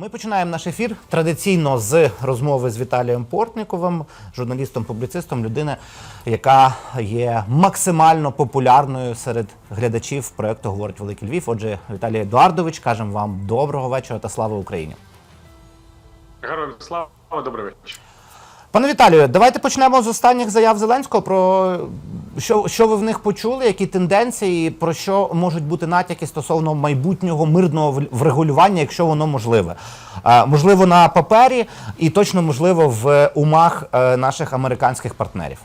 Ми починаємо наш ефір традиційно з розмови з Віталієм Портніковим, журналістом-публіцистом, людина, яка є максимально популярною серед глядачів проекту Говорить Великий Львів. Отже, Віталій Едуардович, кажемо вам доброго вечора та слава Україні. Героям слава, добрий вечір. Пане Віталію, давайте почнемо з останніх заяв Зеленського. Про що, що ви в них почули, які тенденції, про що можуть бути натяки стосовно майбутнього мирного врегулювання, якщо воно можливе. Е, можливо, на папері і точно можливо в умах е, наших американських партнерів.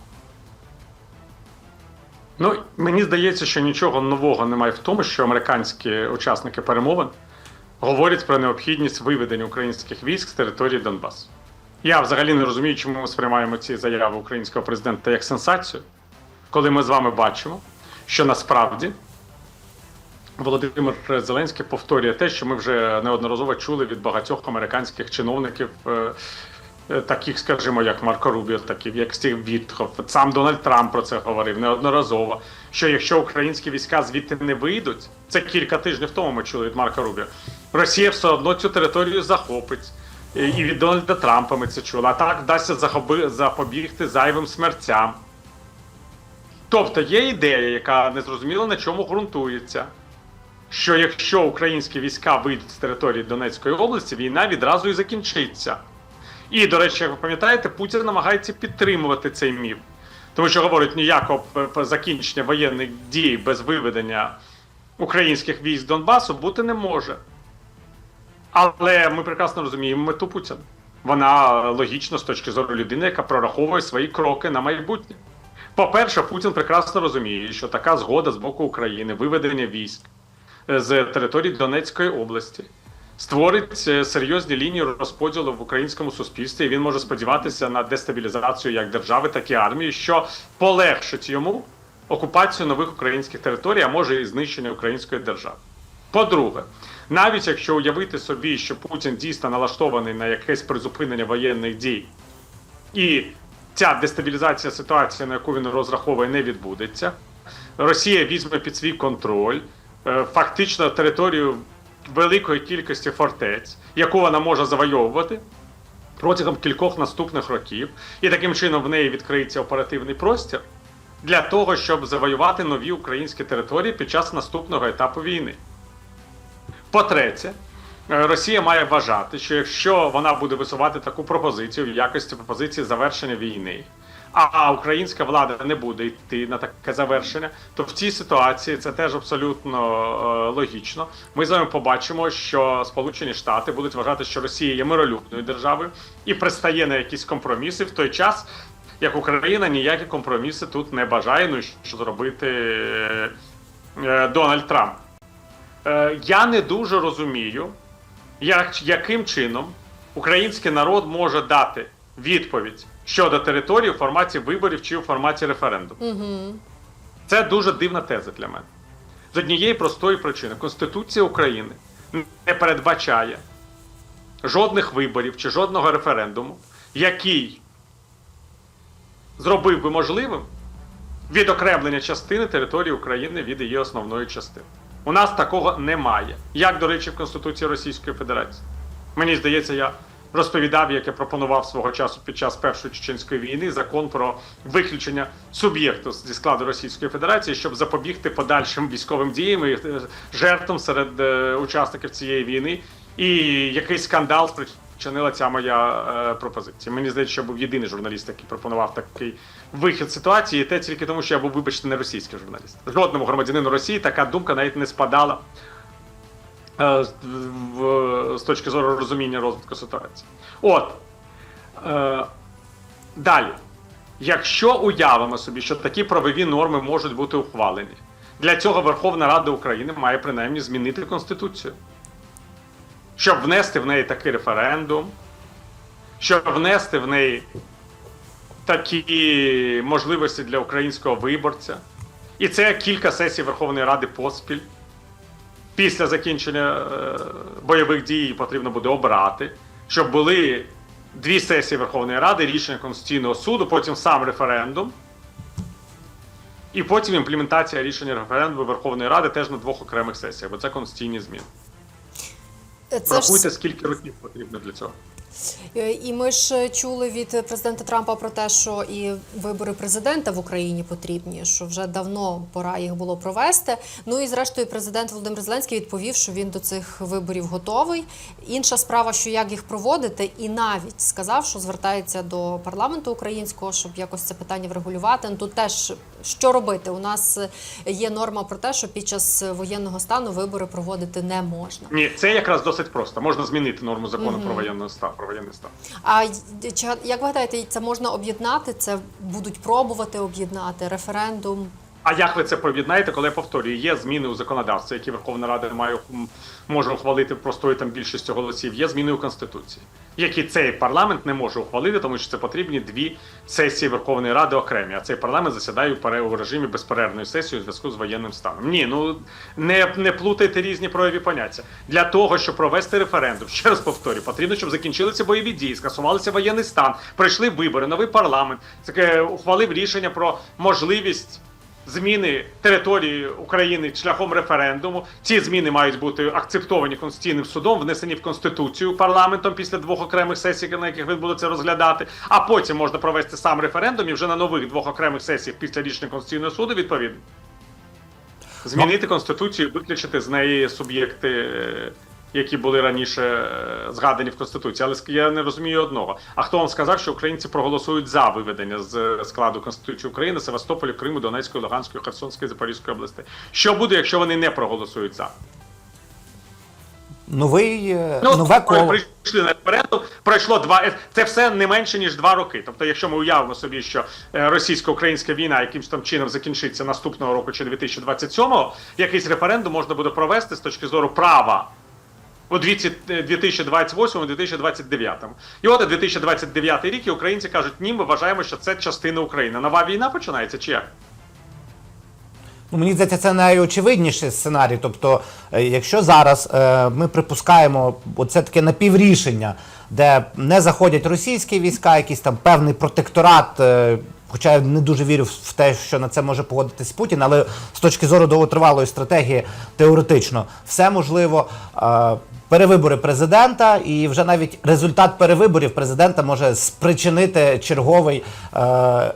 Ну, мені здається, що нічого нового немає в тому, що американські учасники перемовин говорять про необхідність виведення українських військ з території Донбасу. Я взагалі не розумію, чому ми сприймаємо ці заяви українського президента як сенсацію, коли ми з вами бачимо, що насправді Володимир Зеленський повторює те, що ми вже неодноразово чули від багатьох американських чиновників, е, е, таких, скажімо, як Марко Рубіо, таких як Стів Вітхов. Сам Дональд Трамп про це говорив неодноразово. Що якщо українські війська звідти не вийдуть, це кілька тижнів тому ми чули від Марка Рубіо, Росія все одно цю територію захопить. І від Дональда Трампа ми це чули. А так вдасться запобігти зайвим смертям. Тобто є ідея, яка незрозуміло на чому ґрунтується. Що якщо українські війська вийдуть з території Донецької області, війна відразу і закінчиться. І, до речі, як ви пам'ятаєте, Путін намагається підтримувати цей міф. Тому що говорить, ніякого закінчення воєнних дій без виведення українських військ з Донбасу бути не може. Але ми прекрасно розуміємо мету Путіна. Вона логічна з точки зору людини, яка прораховує свої кроки на майбутнє. По-перше, Путін прекрасно розуміє, що така згода з боку України, виведення військ е, з території Донецької області, створить е, серйозні лінії розподілу в українському суспільстві. І він може сподіватися на дестабілізацію як держави, так і армії, що полегшить йому окупацію нових українських територій, а може і знищення української держави. По-друге, навіть якщо уявити собі, що Путін дійсно налаштований на якесь призупинення воєнних дій, і ця дестабілізація ситуації, на яку він розраховує, не відбудеться, Росія візьме під свій контроль е, фактично територію великої кількості фортець, яку вона може завойовувати протягом кількох наступних років, і таким чином в неї відкриється оперативний простір для того, щоб завоювати нові українські території під час наступного етапу війни. По-третє, е, Росія має вважати, що якщо вона буде висувати таку пропозицію в якості пропозиції завершення війни, а українська влада не буде йти на таке завершення, то в цій ситуації це теж абсолютно е, логічно. Ми з вами побачимо, що Сполучені Штати будуть вважати, що Росія є миролюбною державою і пристає на якісь компроміси в той час, як Україна ніякі компроміси тут не бажає. Ну що зробити е, е, Дональд Трамп. Е, я не дуже розумію, як, яким чином український народ може дати відповідь щодо території у форматі виборів чи у форматі референдуму. Це дуже дивна теза для мене. З однієї простої причини: Конституція України не передбачає жодних виборів чи жодного референдуму, який зробив би можливим відокремлення частини території України від її основної частини. У нас такого немає. Як, до речі, в Конституції Російської Федерації. Мені здається, я розповідав, як я пропонував свого часу під час Першої Чеченської війни закон про виключення суб'єкту зі складу Російської Федерації, щоб запобігти подальшим військовим діям і е, жертвам серед е, учасників цієї війни. І який скандал спричинила ця моя е, пропозиція. Мені здається, що я був єдиний журналіст, який пропонував такий вихід ситуації, і те тільки тому, що я був, вибачте, не російський журналіст. Жодному громадянину Росії така думка навіть не спадала е, в, з точки зору розуміння розвитку ситуації. От. Е, далі. Якщо уявимо собі, що такі правові норми можуть бути ухвалені, для цього Верховна Рада України має принаймні змінити Конституцію. Щоб внести в неї такий референдум, щоб внести в неї такі можливості для українського виборця. І це кілька сесій Верховної Ради поспіль. Після закінчення е, бойових дій потрібно буде обрати, щоб були дві сесії Верховної Ради, рішення Конституційного суду, потім сам референдум. І потім імплементація рішення референдуму Верховної Ради теж на двох окремих сесіях, бо це конституційні зміни. Це ж Рахуйте, скільки років потрібно для цього. Е, І ми ж чули від президента Трампа про те, що і вибори президента в Україні потрібні, що вже давно пора їх було провести. Ну і зрештою, президент Володимир Зеленський відповів, що він до цих виборів готовий. Інша справа, що як їх проводити, і навіть сказав, що звертається до парламенту українського, щоб якось це питання врегулювати. Ну тут теж що робити? У нас є норма про те, що під час воєнного стану вибори проводити не можна. Ні, це якраз досить просто. Можна змінити норму закону про воєнний стан. Про воєнний стан. А як ви гадаєте, це можна об'єднати? Це будуть пробувати об'єднати референдум? А як ви це поєднаєте, коли я повторюю, є зміни у законодавстві, які Верховна Рада має може ухвалити простою там більшістю голосів. Є зміни у конституції, які цей парламент не може ухвалити, тому що це потрібні дві сесії Верховної Ради окремі. А цей парламент засідає у режимі безперервної сесії у зв'язку з воєнним станом. Ні, ну не, не плутайте різні прояві поняття. Для того, щоб провести референдум, ще раз повторюю, потрібно, щоб закінчилися бойові дії, скасувалися воєнний стан, пройшли вибори, новий парламент, таке ухвалив рішення про можливість зміни території України шляхом референдуму. Ці зміни мають бути акцептовані конституційним судом, внесені в конституцію парламентом після двох окремих сесій, на яких він буде це розглядати. А потім можна провести сам референдум і вже на нових двох окремих сесіях після рішення конституційного суду відповідно. Змінити конституцію, виключити з неї суб'єкти, е, які були раніше е, згадані в конституції. Але я не розумію одного. А хто вам сказав, що українці проголосують за виведення з е, складу Конституції України, Севастополя, Криму, Донецької, Луганської, Херсонської, Запорізької областей? Що буде, якщо вони не проголосують за? Новий е, Ну, нове коло. прийшли на референдум, пройшло два. Це все не менше ніж два роки. Тобто, якщо ми уявимо собі, що російсько-українська війна якимось там чином закінчиться наступного року чи 2027-го, якийсь референдум можна буде провести з точки зору права. У 2028-2029. І от 2029 рік і українці кажуть, ні, ми вважаємо, що це частина України. Нова війна починається чи як? Ну, мені здається, це найочевидніший сценарій. Тобто, е, якщо зараз е, ми припускаємо оце таке напіврішення, де не заходять російські війська, якийсь там певний протекторат. е, Хоча я не дуже вірю в те, що на це може погодитись Путін, але з точки зору довготривалої стратегії, теоретично все можливо. Е, Перевибори президента, і вже навіть результат перевиборів президента може спричинити черговий е,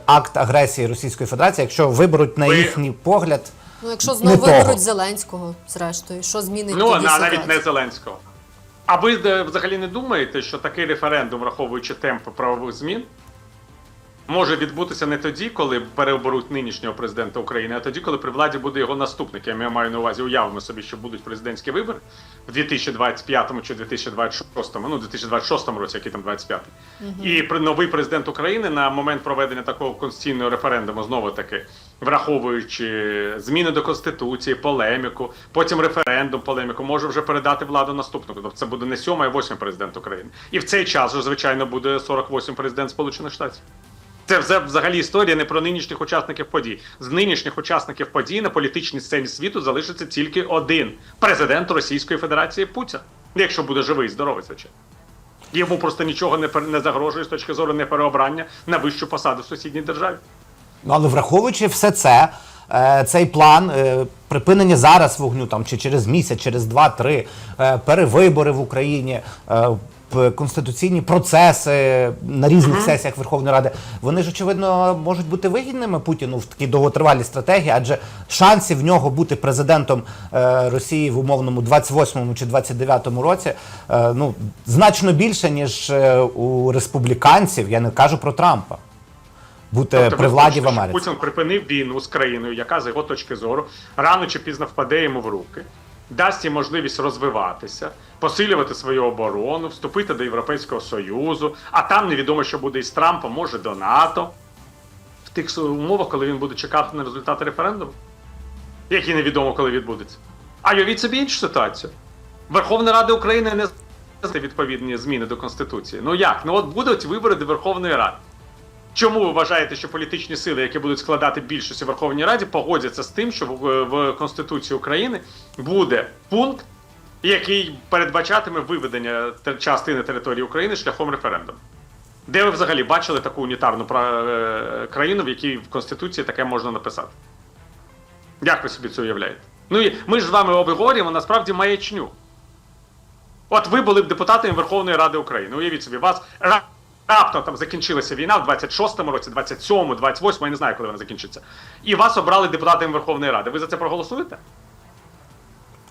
акт агресії Російської Федерації, якщо виберуть на їхній погляд. Ну якщо знову того. виберуть Зеленського, зрештою, що змінить Ну, тоді на, навіть не Зеленського. А ви е, взагалі не думаєте, що такий референдум, враховуючи темпи правових змін, може відбутися не тоді, коли переоберуть нинішнього президента України, а тоді, коли при владі буде його наступник. Я маю на увазі, уявимо собі, що будуть президентські вибори в 2025 чи 2026, ну 2026 році, який там 25. І при- новий президент України на момент проведення такого конституційного референдуму знову таки. Враховуючи зміни до конституції, полеміку, потім референдум, полеміку, може вже передати владу наступнику. Тобто це буде не сьомий, а восьмий президент України. І в цей час, звичайно, буде 48 президент Сполучених Штатів. Це вже взагалі історія не про нинішніх учасників подій. З нинішніх учасників подій на політичній сцені світу залишиться тільки один президент Російської Федерації Путін, якщо буде живий і здоровий, звичайно. Йому просто нічого не не загрожує з точки зору непереобрання на вищу посаду в сусідній державі. Ну, але враховуючи все це, е, цей план е, припинення зараз вогню, там чи через місяць, через два-три, е, перевибори в Україні. Е, Конституційні процеси на різних сесіях Верховної Ради, вони ж очевидно можуть бути вигідними Путіну в такій довготривалій стратегії, адже шансів в нього бути президентом е, Росії в умовному 28-му чи 29-му році е, ну значно більше ніж е, у республіканців. Я не кажу про Трампа. Бути Тобто при владі в Америці. Путін припинив війну з країною, яка з його точки зору рано чи пізно впаде йому в руки, дасть їм можливість розвиватися, посилювати свою оборону, вступити до Європейського Союзу, а там невідомо, що буде із Трампом, може до НАТО. В тих умовах, коли він буде чекати на результати референдуму, які невідомо, коли відбудеться. А уявіть собі іншу ситуацію. Верховна Рада України не відповідні зміни до Конституції. Ну як? Ну от будуть вибори до Верховної Ради. Чому ви вважаєте, що політичні сили, які будуть складати більшість у Верховній Раді, погодяться з тим, що в, в Конституції України буде пункт, який передбачатиме виведення частини території України шляхом референдуму? Де ви взагалі бачили таку унітарну е, країну, в якій в Конституції таке можна написати? Як ви собі це уявляєте? Ну і ми ж з вами обговорюємо насправді маячню. От ви були б депутатами Верховної Ради України. Уявіть собі, вас раптом там закінчилася війна в 26-му році, 27-му, 28-му, я не знаю, коли вона закінчиться. І вас обрали депутатами Верховної Ради. Ви за це проголосуєте?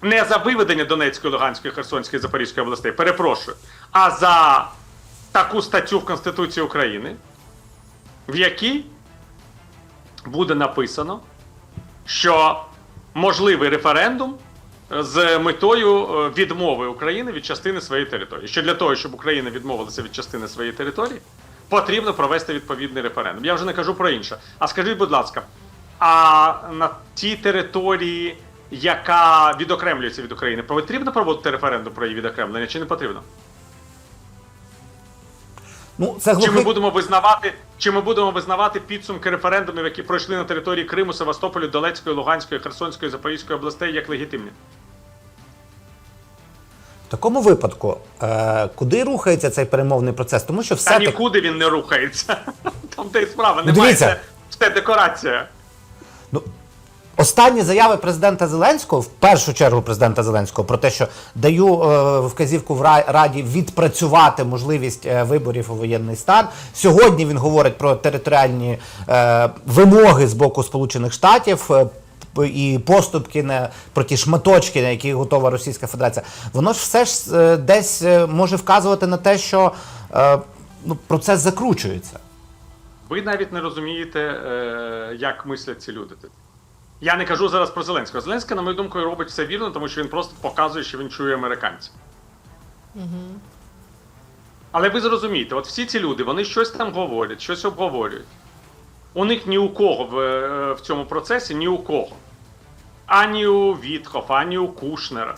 Не за виведення Донецької, Луганської, Херсонської, Запорізької областей, перепрошую, а за таку статтю в Конституції України, в якій буде написано, що можливий референдум з метою е, відмови України від частини своєї території. Що для того, щоб Україна відмовилася від частини своєї території, потрібно провести відповідний референдум. Я вже не кажу про інше. А скажіть, будь ласка, а на тій території, яка відокремлюється від України, потрібно проводити референдум про її відокремлення чи не потрібно? Ну, це Чи ми будемо визнавати, чи ми будемо визнавати підсумки референдумів, які пройшли на території Криму, Севастополю, Донецької, Луганської, Херсонської, Запорізької областей як легітимні? В такому випадку, е, куди рухається цей перемовний процес? Тому що все Та таки нікуди він не рухається. Там де і справа Ну, немає. Це, це декорація. Ну, останні заяви президента Зеленського, в першу чергу президента Зеленського, про те, що даю е, вказівку в Ра- Раді відпрацювати можливість е, виборів у воєнний стан. Сьогодні він говорить про територіальні е, вимоги з боку Сполучених Штатів. І поступки на про ті шматочки, на які готова Російська Федерація, воно ж все ж е, десь е, може вказувати на те, що е, ну, процес закручується. Ви навіть не розумієте, е, як мислять ці люди. Я не кажу зараз про Зеленського. Зеленський, на мою думку, робить все вірно, тому що він просто показує, що він чує американців. Але ви зрозумієте, от всі ці люди, вони щось там говорять, щось обговорюють. У них ні у кого в, е, в цьому процесі, ні у кого. Ані у Вітхоф, ані у Кушнера,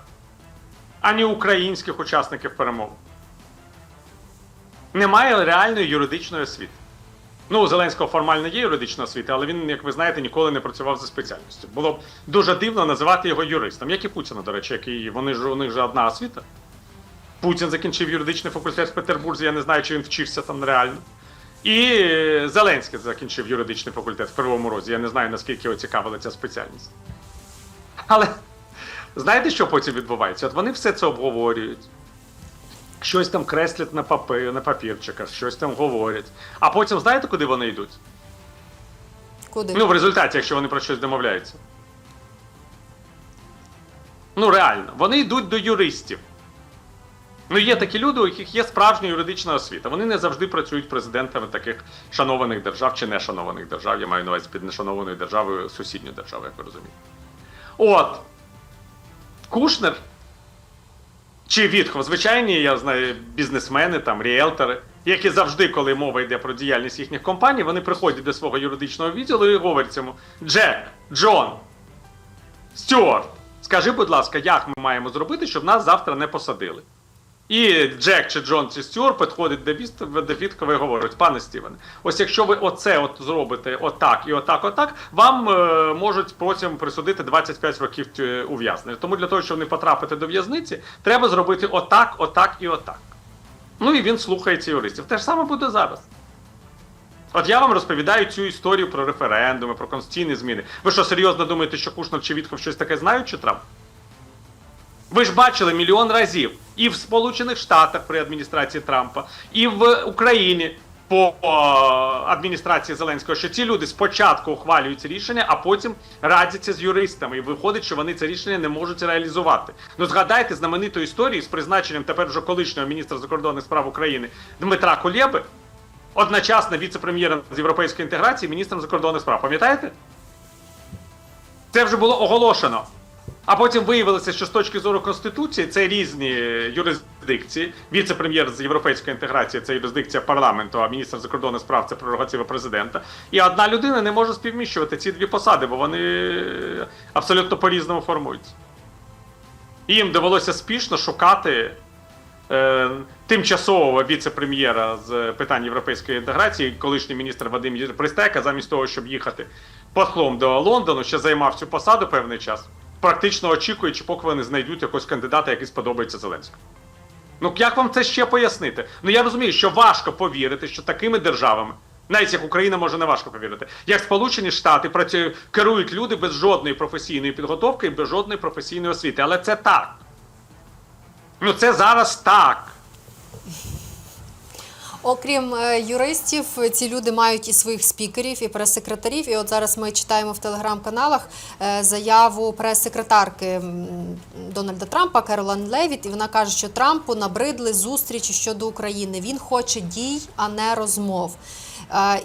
ані у українських учасників перемов. Немає реальної юридичної освіти. Ну, у Зеленського формально є юридична освіта, але він, як ви знаєте, ніколи не працював за спеціальністю. Було б дуже дивно називати його юристом, як і Путіна, до речі, який вони ж у них же одна освіта. Путін закінчив юридичний факультет в Петербурзі, я не знаю, чи він вчився там реально. І е, Зеленський закінчив юридичний факультет в Кривому Розі. Я не знаю, наскільки його цікавила ця спеціальність. Але знаєте, що потім відбувається? От вони все це обговорюють. Щось там креслять на, папи, на папірчиках, щось там говорять. А потім знаєте, куди вони йдуть? Куди? Ну, в результаті, якщо вони про щось домовляються. Ну, реально, вони йдуть до юристів. Ну, є такі люди, у яких є справжня юридична освіта. Вони не завжди працюють президентами таких шанованих держав чи нешанованих держав. Я маю на увазі під нешанованою державою сусідню державу, як ви розумієте. От. Кушнер чи Вітхов, звичайні, я знаю, бізнесмени, там, ріелтори, які завжди, коли мова йде про діяльність їхніх компаній, вони приходять до свого юридичного відділу і говорять йому: Джек, Джон, Стюарт, скажи, будь ласка, як ми маємо зробити, щоб нас завтра не посадили? І Джек чи Джон чи Стюарт підходить до до і говорить, пане Стівене, ось якщо ви оце от зробите отак і отак, отак, вам е, можуть потім присудити 25 років ув'язнення. Тому для того, щоб не потрапити до в'язниці, треба зробити отак, отак і отак. Ну і він слухається юристів. Те ж саме буде зараз. От я вам розповідаю цю історію про референдуми, про конституційні зміни. Ви що, серйозно думаєте, що Кушнер чи Вітков щось таке знають чи Трамп? Ви ж бачили мільйон разів і в Сполучених Штатах при адміністрації Трампа, і в Україні по адміністрації Зеленського, що ці люди спочатку ухвалюють рішення, а потім радяться з юристами. І виходить, що вони це рішення не можуть реалізувати. Ну згадайте знамениту історію з призначенням тепер вже колишнього міністра закордонних справ України Дмитра Кулєби, одночасно віце-прем'єром з європейської інтеграції, міністром закордонних справ. Пам'ятаєте? Це вже було оголошено. А потім виявилося, що з точки зору Конституції це різні юрисдикції. Віце-прем'єр з європейської інтеграції це юрисдикція парламенту, а міністр закордонних справ це прерогатива президента. І одна людина не може співміщувати ці дві посади, бо вони абсолютно по-різному формуються. І їм довелося спішно шукати е, тимчасового віце-прем'єра з питань європейської інтеграції, колишній міністр Вадим Пристайка, замість того, щоб їхати послом до Лондону, ще займав цю посаду певний час, практично очікуючи, поки вони знайдуть якогось кандидата, який сподобається Зеленському. Ну як вам це ще пояснити? Ну я розумію, що важко повірити, що такими державами, навіть як Україна може не важко повірити, як Сполучені Штати працюють, керують люди без жодної професійної підготовки і без жодної професійної освіти. Але це так. Ну це зараз так. Окрім е, юристів, ці люди мають і своїх спікерів, і прес-секретарів. І от зараз ми читаємо в телеграм-каналах е, заяву прес-секретарки Дональда Трампа Керолан Левіт. І вона каже, що Трампу набридли зустрічі щодо України. Він хоче дій, а не розмов.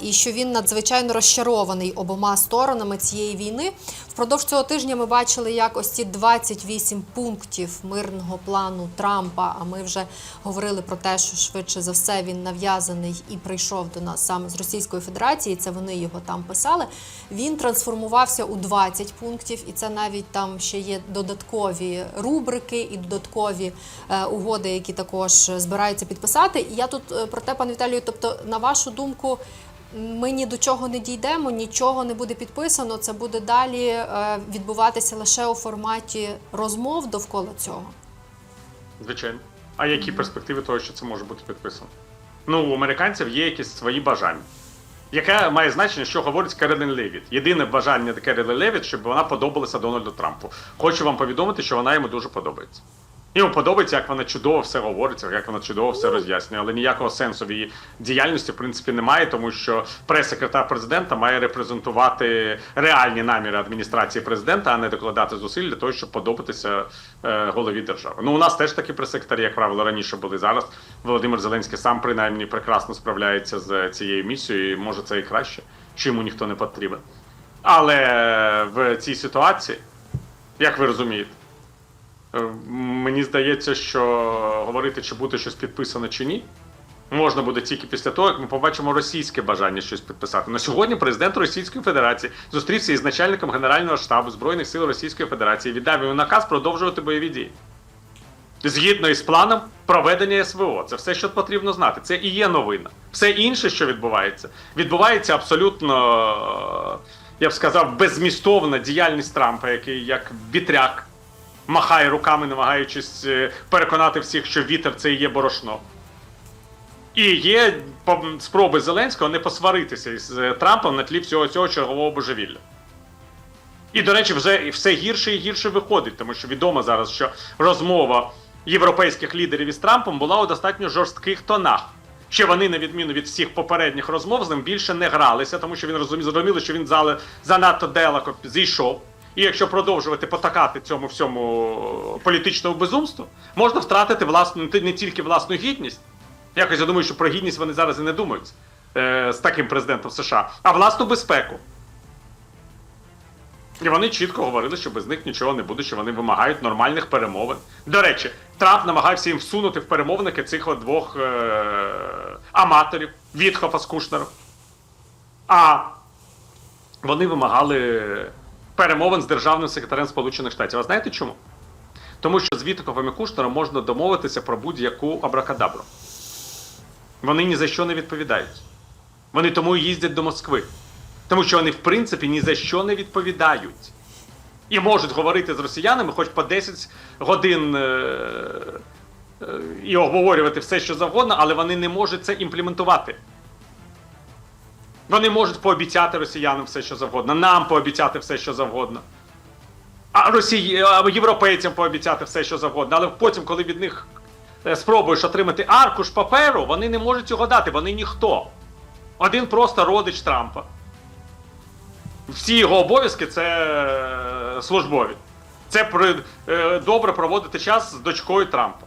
І що він надзвичайно розчарований обома сторонами цієї війни. Впродовж цього тижня ми бачили, як ось ці 28 пунктів мирного плану Трампа. А ми вже говорили про те, що швидше за все він нав'язаний і прийшов до нас саме з Російської Федерації. Це вони його там писали. Він трансформувався у 20 пунктів, і це навіть там ще є додаткові рубрики і додаткові е, угоди, які також збираються підписати. І я тут е, про те, пане Віталію, тобто, на вашу думку. Ми ні до чого не дійдемо, нічого не буде підписано. Це буде далі е, відбуватися лише у форматі розмов довкола цього. Звичайно. А які перспективи того, що це може бути підписано? Ну, у американців є якісь свої бажання. Яке має значення, що говорить Керолін Левіт? Єдине бажання Керолін Левіт, щоб вона подобалася Дональду Трампу. Хочу вам повідомити, що вона йому дуже подобається. Йому подобається, як вона чудово все говорить, як вона чудово все роз'яснює, але ніякого сенсу в її діяльності в принципі немає, тому що прес-секретар президента має репрезентувати реальні наміри адміністрації президента, а не докладати зусиль для того, щоб подобатися е, голові держави. Ну у нас теж такі прес-секретарі, як правило, раніше були зараз. Володимир Зеленський сам принаймні прекрасно справляється з цією місією, і може це і краще, що йому ніхто не потрібен. Але в цій ситуації, як ви розумієте. Е, Мені здається, що говорити, чи буде щось підписано чи ні, можна буде тільки після того, як ми побачимо російське бажання щось підписати. На сьогодні президент Російської Федерації зустрівся із начальником Генерального штабу Збройних сил Російської Федерації, віддав йому наказ продовжувати бойові дії. Згідно із планом проведення СВО. Це все, що потрібно знати. Це і є новина. Все інше, що відбувається, відбувається абсолютно, е, я б сказав, беззмістовна діяльність Трампа, який як вітряк махає руками, намагаючись е, переконати всіх, що вітер це і є борошно. І є спроби Зеленського не посваритися із е, Трампом на тлі всього цього чергового божевілля. І, до речі, вже все гірше і гірше виходить, тому що відомо зараз, що розмова європейських лідерів із Трампом була у достатньо жорстких тонах. Ще вони, на відміну від всіх попередніх розмов, з ним більше не гралися, тому що він розумів, зрозуміли, що він занадто далеко зійшов. І якщо продовжувати потакати цьому всьому політичному безумству, можна втратити власну не тільки власну гідність. Якось я думаю, що про гідність вони зараз і не думають е, з таким президентом США, а власну безпеку. І вони чітко говорили, що без них нічого не буде, що вони вимагають нормальних перемовин. До речі, Трамп намагався їм всунути в перемовники цих двох е- аматорів Вітхофа з Кушнером. А вони вимагали перемовин з державним секретарем Сполучених Штатів. А знаєте чому? Тому що з Вітхофом і Кушнером можна домовитися про будь-яку абракадабру. Вони ні за що не відповідають. Вони тому і їздять до Москви. Тому що вони, в принципі, ні за що не відповідають. І можуть говорити з росіянами хоч по 10 годин е- е- і обговорювати все, що завгодно, але вони не можуть це імплементувати. Вони можуть пообіцяти росіянам все, що завгодно, нам пообіцяти все, що завгодно. А Росії, європейцям пообіцяти все, що завгодно. Але потім, коли від них е, спробуєш отримати аркуш паперу, вони не можуть цього дати, вони ніхто. Один просто родич Трампа. Всі його обов'язки це е, службові. Це при, е, добре проводити час з дочкою Трампа.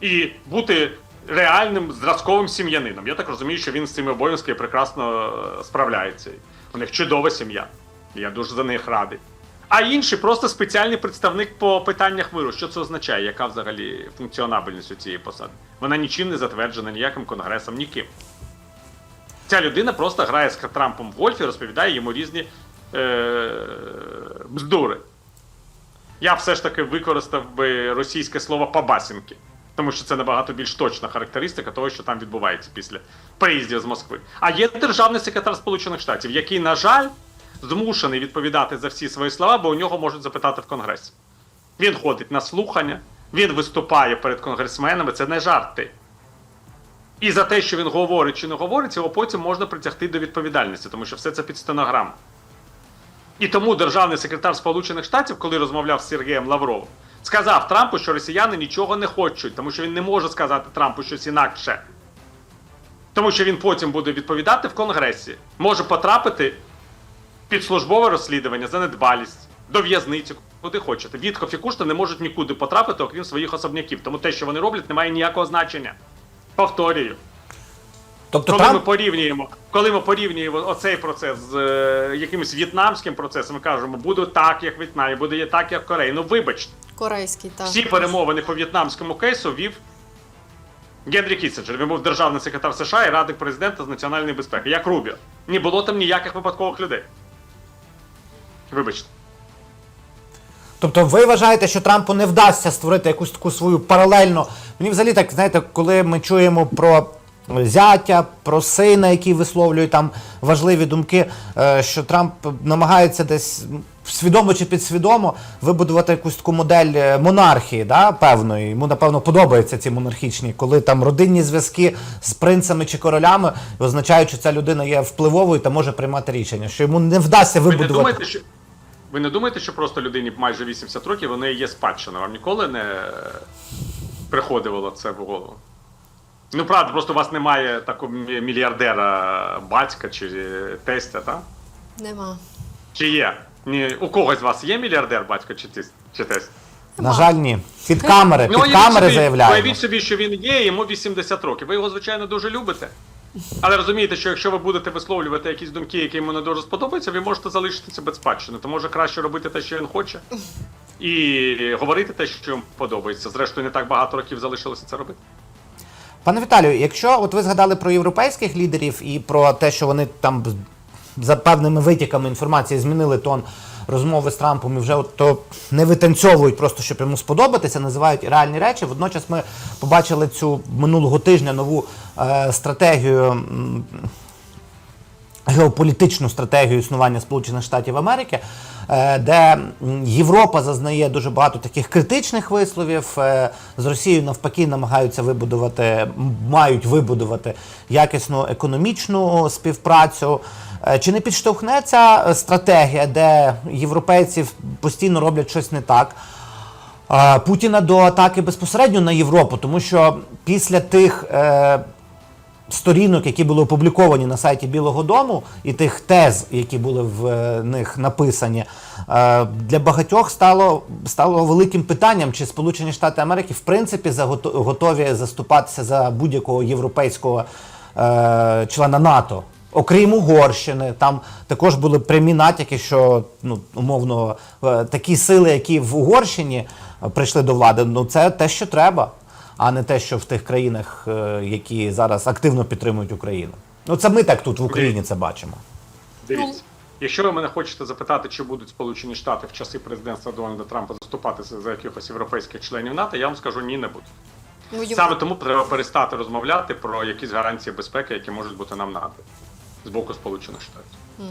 І бути реальним зразковим сім'янином. Я так розумію, що він з цими обов'язками прекрасно е, справляється. У них чудова сім'я. Я дуже за них радий. А інший просто спеціальний представник по питаннях миру. Що це означає? Яка взагалі функціонабельність у цієї посади? Вона нічим не затверджена, ніяким конгресом, ніким. Ця людина просто грає з Трампом в гольф і розповідає йому різні е- бздури. Я все ж таки використав би російське слово побасінки, тому що це набагато більш точна характеристика того, що там відбувається після приїздів з Москви. А є державний секретар Сполучених Штатів, який, на жаль, змушений відповідати за всі свої слова, бо у нього можуть запитати в Конгресі. Він ходить на слухання, він виступає перед конгресменами, це не жарти. І за те, що він говорить чи не говорить, його потім можна притягти до відповідальності, тому що все це під стенограму. І тому державний секретар Сполучених Штатів, коли розмовляв з Сергієм Лавровим, сказав Трампу, що росіяни нічого не хочуть, тому що він не може сказати Трампу щось інакше. Тому що він потім буде відповідати в Конгресі, може потрапити під службове розслідування за недбалість, до в'язниці, куди хочете. Вітхоф і Кушта не можуть нікуди потрапити, окрім своїх особняків. Тому те, що вони роблять, не має ніякого значення. Повторюю. Тобто Коли ми порівнюємо, коли ми порівнюємо оцей процес з е, якимось в'єтнамським процесом, ми кажемо, буде так, як В'єтнамі, буде так, як в Кореї. Ну вибачте, Корейський, так. всі перемовини по в'єтнамському кейсу вів Генрі Кіссенджер. Він був державний секретар США і радник президента з національної безпеки, як Рубіо. Не було там ніяких випадкових людей. Вибачте. Тобто ви вважаєте, що Трампу не вдасться створити якусь таку свою паралельну. Мені взагалі так, знаєте, коли ми чуємо про зятя, про сина, який висловлює там важливі думки, е, що Трамп намагається десь свідомо чи підсвідомо вибудувати якусь таку модель е, монархії, да, певної. Йому, напевно, подобаються ці монархічні, коли там родинні зв'язки з принцами чи королями означають, що ця людина є впливовою та може приймати рішення, що йому не вдасться Ви не думаєте, що. Ви не думаєте, що просто людині майже 80 років вони є спадщина? Вам ніколи не приходило це в голову? Ну, правда, просто у вас немає такого мільярдера батька чи тестя, так? Нема. Чи є? Ні, у когось з вас є мільярдер батько чи, тіс- чи тесть? На жаль, ні. Під камери, під уявіть камери собі, заявляємо. Уявіть собі, що він є, йому 80 років. Ви його, звичайно, дуже любите. Але розумієте, що якщо ви будете висловлювати якісь думки, які йому не дуже сподобаються, ви можете залишитися без спадщини. То може краще робити те, що він хоче, і говорити те, що йому подобається. Зрештою, не так багато років залишилося це робити. Пане Віталію, якщо от ви згадали про європейських лідерів і про те, що вони там за певними витіками інформації змінили тон розмови з Трампом і вже от то не витанцьовують просто, щоб йому сподобатися, називають реальні речі. Водночас ми побачили цю минулого тижня нову е, стратегію. Геополітичну стратегію існування Сполучених Штатів Америки, е, де Європа зазнає дуже багато таких критичних висловів. е, З Росією навпаки намагаються вибудувати, мають вибудувати якісну економічну співпрацю. Е, Чи не підштовхне ця стратегія, де європейці постійно роблять щось не так? Путіна до атаки безпосередньо на Європу, тому що після тих сторінок, які були опубліковані на сайті Білого Дому, і тих тез, які були в е, них написані, е, для багатьох стало, стало великим питанням, чи Сполучені Штати Америки в принципі готові заступатися за будь-якого європейського е, члена НАТО. Окрім Угорщини, там також були прямі натяки, що ну умовно такі сили, які в Угорщині прийшли до влади, ну це те, що треба, а не те, що в тих країнах, е, які зараз активно підтримують Україну. Ну це ми так тут в Україні це бачимо. Дивіться. Якщо ви мене хочете запитати, чи будуть Сполучені Штати в часи президентства Дональда Трампа заступатися за якихось європейських членів НАТО, я вам скажу ні, не будуть. Ну, Саме тому треба перестати розмовляти про якісь гарантії безпеки, які можуть бути нам надані з боку Сполучених Штатів.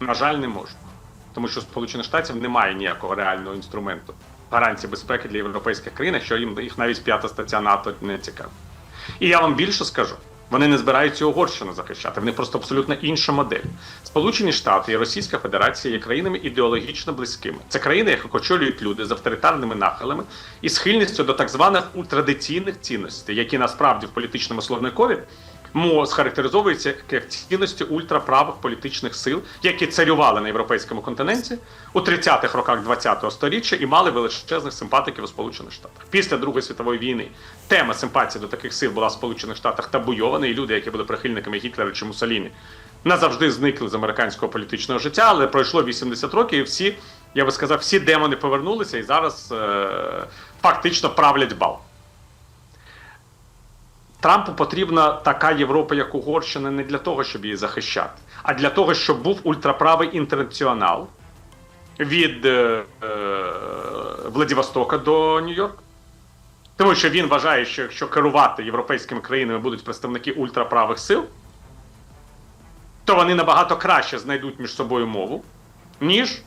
На жаль, не можуть. Тому що Сполучених Штатів немає ніякого реального інструменту гарантії безпеки для європейських країн, якщо їм їх навіть п'ята стаття НАТО не цікавить. І я вам більше скажу. Вони не збираються Угорщину захищати. В них просто абсолютно інша модель. Сполучені Штати і Російська Федерація є країнами ідеологічно близькими. Це країни, яких очолюють люди з авторитарними нахилами і схильністю до так званих традиційних цінностей, які насправді в політичному словникові мо схарактеризовуються як цінності ультраправих політичних сил, які царювали на європейському континенті у 30-х роках 20-го сторіччя і мали величезних симпатиків у Сполучених Штатах. Після Другої світової війни тема симпатії до таких сил була в Сполучених Штатах табуйована, і люди, які були прихильниками Гітлера чи Муссоліні, назавжди зникли з американського політичного життя, але пройшло 80 років, і всі, я би сказав, всі демони повернулися і зараз е- фактично правлять бал. Трампу потрібна така Європа, як Угорщина, не для того, щоб її захищати, а для того, щоб був ультраправий інтернаціонал від е, е, Владивостока до Нью-Йорка. Тому що він вважає, що якщо керувати європейськими країнами будуть представники ультраправих сил, то вони набагато краще знайдуть між собою мову, ніж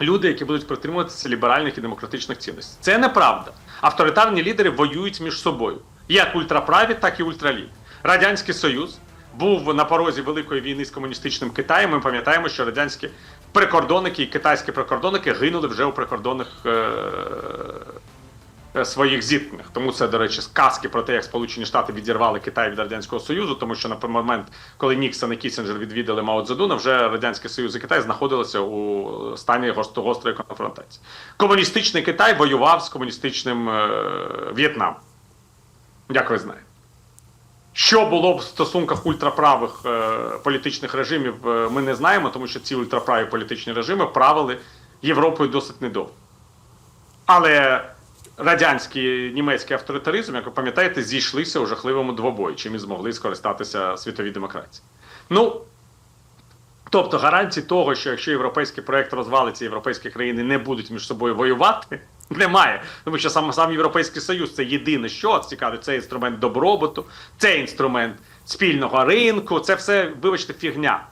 люди, які будуть притримуватися ліберальних і демократичних цінностей. Це неправда. Авторитарні лідери воюють між собою, як ультраправі, так і ультраліві. Радянський Союз був на порозі великої війни з комуністичним Китаєм. Ми пам'ятаємо, що радянські прикордонники і китайські прикордонники гинули вже у прикордонних е, е, своїх зіткненнях. Тому це, до речі, сказки про те, як Сполучені Штати відірвали Китай від Радянського Союзу, тому що на момент, коли Ніксон і Кісінджер відвідали Мао Цзедуна, вже Радянський Союз і Китай знаходилися у стані гостро- гострої конфронтації. Комуністичний Китай воював з комуністичним е, В'єтнамом. Як ви знаєте. Що було в стосунках ультраправих е, політичних режимів, е, ми не знаємо, тому що ці ультраправі політичні режими правили Європою досить недовго. Але радянський німецький авторитаризм, як ви пам'ятаєте, зійшлися у жахливому двобої, чим і змогли скористатися світові демократії. Ну, тобто гарантій того, що якщо європейський проект розвалиться, європейські країни не будуть між собою воювати, немає. Тому що сам, сам Європейський Союз це єдине, що цікавить, це інструмент добробуту, це інструмент спільного ринку, це все, вибачте, фігня.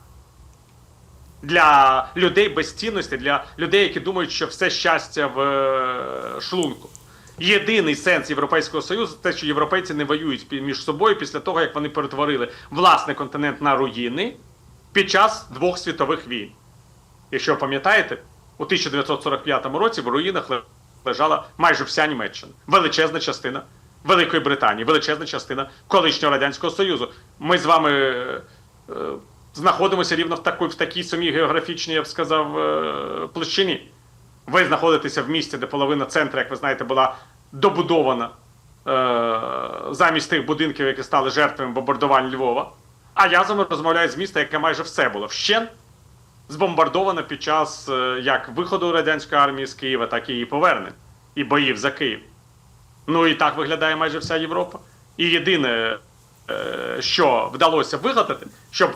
Для людей без цінності, для людей, які думають, що все щастя в е, шлунку. Єдиний сенс Європейського Союзу те, що європейці не воюють між собою після того, як вони перетворили власний континент на руїни під час двох світових війн. Якщо ви пам'ятаєте, у 1945 році в руїнах лежала майже вся Німеччина, величезна частина Великої Британії, величезна частина колишнього радянського союзу. Ми з вами е, е, знаходимося рівно в такій, в такій самій географічній, я б сказав, е, площині. Ви знаходитеся в місті, де половина центру, як ви знаєте, була добудована е, замість тих будинків, які стали жертвами бомбардувань Львова. А я з вами розмовляю з міста, яке майже все було вщент збомбардовано під час е, як виходу радянської армії з Києва, так і її повернення і боїв за Київ. Ну і так виглядає майже вся Європа. І єдине, е, що вдалося вигадати, щоб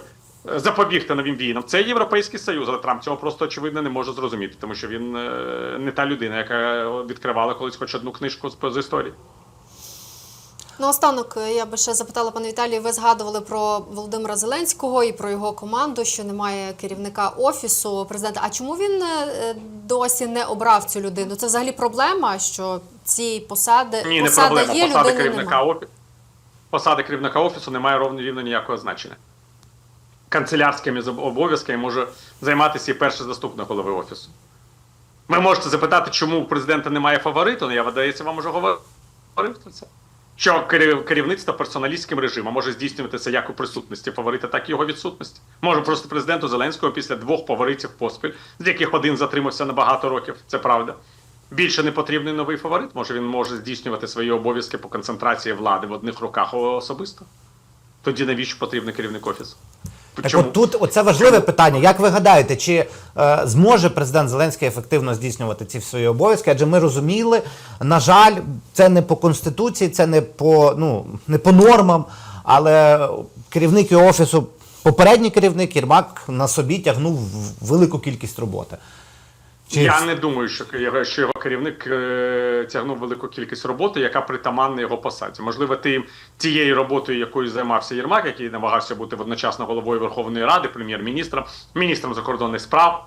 запобігти новим війнам, це Європейський Союз. Але Трамп цього просто очевидно не може зрозуміти, тому що він е, не та людина, яка відкривала колись хоч одну книжку з історії. Наостанок е, я би ще запитала пане Віталію. Ви згадували про Володимира Зеленського і про його команду, що немає керівника офісу президента. А чому він е, досі не обрав цю людину? Це взагалі проблема, що ці посади Ні, не посада проблема. є, Посада людини керівника офісу. Посада керівника офісу не має ровно рівно ніякого значення. Канцелярськими обов'язками може займатися і перший заступник голови офісу. Ви можете запитати, чому у президента немає фавориту, але я видається, вам уже говорив про це. Що керівництво персоналістським режимом може здійснюватися як у присутності фаворита, так і його відсутності. Може просто президенту Зеленського після двох фаворитів поспіль, з яких один затримався на багато років, це правда. Більше не потрібний новий фаворит. Може він може здійснювати свої обов'язки по концентрації влади в одних руках особисто. Тоді навіщо потрібний керівник офісу? Так от тут оце важливе питання. Як ви гадаєте, чи е, зможе президент Зеленський ефективно здійснювати ці свої обов'язки? Адже ми розуміли, на жаль, це не по конституції, це не по ну не по нормам, але керівник його офісу, попередній керівник Єрмак на собі тягнув велику кількість роботи. Чи Я не думаю, що його, що його керівник е, тягнув велику кількість роботи, яка притаманна його посаді. Можливо, тим тією роботою, якою займався Єрмак, який намагався бути водночасно головою Верховної Ради, прем'єр-міністром, міністром закордонних справ.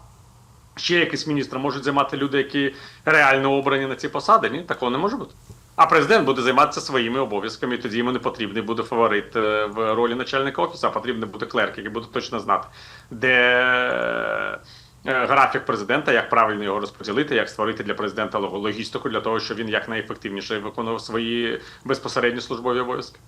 Ще якийсь міністр можуть займати люди, які реально обрані на ці посади. Ні, такого не може бути. А президент буде займатися своїми обов'язками, і тоді йому не потрібний буде фаворит е, в ролі начальника офісу, а потрібний буде клерк, який буде точно знати, де графік президента, як правильно його розподілити, як створити для президента логістику для того, щоб він якнайефективніше виконував свої безпосередні службові обов'язки.